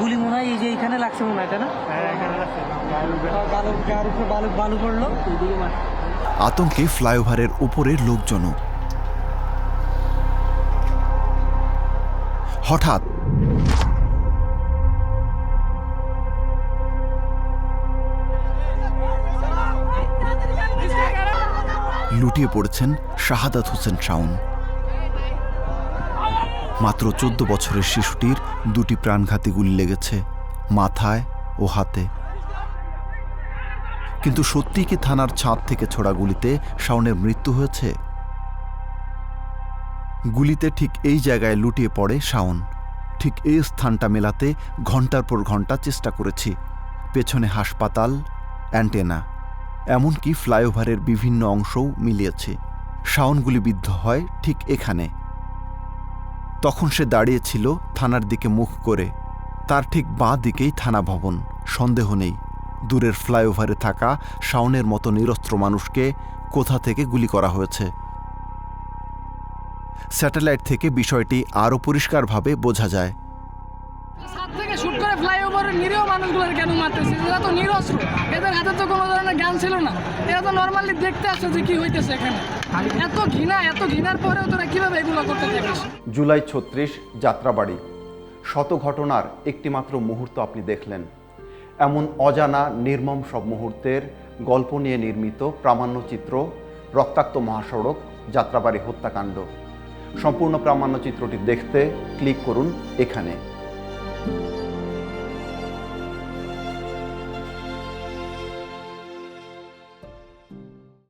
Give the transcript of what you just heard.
হয় এই যে এখানে লাগছে মনে হয় না? হ্যাঁ এখানে লাগছে। বালু গার উপরে বালু বালু পড়ল আতঙ্কে ফ্লাইওভারের উপরের লোকজনও। হঠাৎ লুটিয়ে পড়েছেন শাহাদাত হোসেন শাওন। মাত্র চোদ্দ বছরের শিশুটির দুটি প্রাণঘাতী গুলি লেগেছে, মাথায় ও হাতে। কিন্তু সত্যি কি থানার ছাদ থেকে ছোড়া গুলিতে শাওনের মৃত্যু হয়েছে? গুলিতে ঠিক এই জায়গায় লুটিয়ে পড়ে শাওন। ঠিক এই স্থানটা মেলাতে ঘণ্টার পর ঘণ্টা চেষ্টা করেছি। পেছনে হাসপাতাল, অ্যান্টেনা, এমনকি ফ্লাইওভারের বিভিন্ন অংশও মিলিয়েছে। শাওন গুলিবিদ্ধ হয় ঠিক এখানে। তখন সে দাঁড়িয়েছিল থানার দিকে মুখ করে। তার ঠিক বাঁ দিকেই থানা ভবন, সন্দেহ নেই। দূরের ফ্লাইওভারে থাকা শাওনের মতো নিরস্ত্র মানুষকে কোথা থেকে গুলি করা হয়েছে? স্যাটেলাইট থেকে বিষয়টি আরও পরিষ্কারভাবে বোঝা যায়। থেকে শুট করে ফ্লাইওভারের নিরীহ মানুষগুলোর কেন মারতেছে? এরা তো নিরস্ত্র। এদের হাতে তো কোনো ধরনের জ্ঞান ছিল না। এরা তো নর্মালি দেখতে আসছে যে কি হইতেছে এখানে। এত ঘৃণা, এত ঘৃণার পরেও তোরা কীভাবে এগুলো করতে থাকিস? জুলাই ছত্রিশ, যাত্রাবাড়ি। শত ঘটনার একটিমাত্র মুহূর্ত আপনি দেখলেন। এমন অজানা, নির্মম সব মুহূর্তের গল্প নিয়ে নির্মিত প্রামাণ্যচিত্র রক্তাক্ত মহাসড়ক, যাত্রাবাড়ি হত্যাকাণ্ড। সম্পূর্ণ প্রামাণ্যচিত্রটি দেখতে ক্লিক করুন এখানে।